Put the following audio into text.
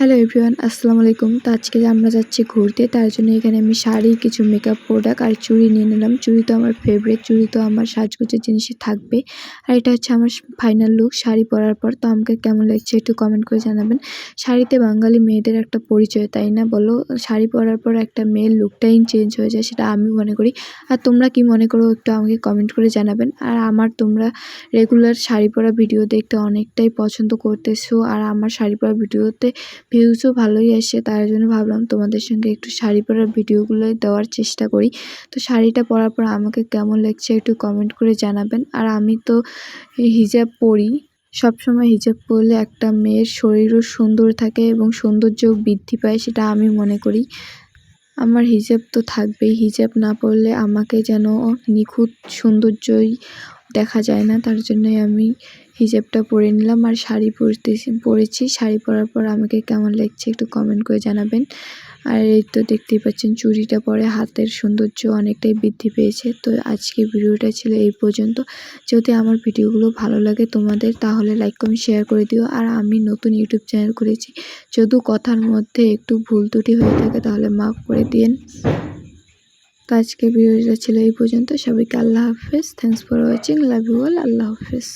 Hello everyone, আসসালামু আলাইকুম। তো আজকে আমরা যাচ্ছি ঘুরতে, তার জন্য এখানে আমি শাড়ি কিছু মেকআপ প্রোডাক্ট আর চুড়ি নিয়ে নিলাম। চুড়ি তো আমার ফেভারিট চুড়ি তো আমার সাজগোজের জিনিসে থাকবে। আর এটা হচ্ছে আমার ফাইনাল লুক শাড়ি পরার পর। তো আমাকে কেমন লাগছে একটু কমেন্ট করে জানাবেন। শাড়িতে বাঙালি মেয়েদের একটা পরিচয়, তাই না? বলো, শাড়ি পরার পর একটা মেয়ের লুকটাই চেঞ্জ হয়ে যায়, সেটা আমি মনে করি। আর তোমরা কি মনে করো, একটু আমাকে কমেন্ট করে জানাবেন। আর আমার তোমরা রেগুলার শাড়ি পরা ভিডিও দেখতে অনেকটাই পছন্দ করতেছো। আর আমার শাড়ি পরা ভিডিওতে ভিউজও ভালোই আসে, তার জন্য ভাবলাম তোমাদের সঙ্গে একটু শাড়ি পরার ভিডিওগুলো দেওয়ার চেষ্টা করি। তো শাড়িটা পরার পর আমাকে কেমন লাগছে একটু কমেন্ট করে জানাবেন। আর আমি তো হিজাব পরি, সবসময় হিজাব পরলে একটা মেয়ের শরীরও সুন্দর থাকে এবং সৌন্দর্য বৃদ্ধি পায় সেটা আমি মনে করি। আমার হিজাব তো থাকবেই, হিজাব না পরলে আমাকে যেন নিখুঁত সৌন্দর্যই দেখা যায় না, তার জন্যই আমি হিজাবটা পরে নিলাম আর শাড়ি পরতেছি, পরেছি। শাড়ি পরার পর আমাকে কেমন লাগছে একটু কমেন্ট করে জানাবেন। আর এই তো দেখতেই পাচ্ছেন চুড়িটা পরে হাতের সৌন্দর্য অনেকটাই বৃদ্ধি পেয়েছে। তো আজকে ভিডিওটা ছিল এই পর্যন্ত। যদি আমার ভিডিওগুলো ভালো লাগে তোমাদের, তাহলে লাইক কমেন্ট শেয়ার করে দিও। আর আমি নতুন ইউটিউব চ্যানেল করেছি যদিও কথার মধ্যে একটু ভুল ত্রুটি হয়ে থাকে, তাহলে মাফ করে দিন তো আজকে ভিডিওটা ছিল এই পর্যন্ত। সবাইকে আল্লাহ হাফেজ। Thanks for watching love you all আল্লাহ হাফেজ।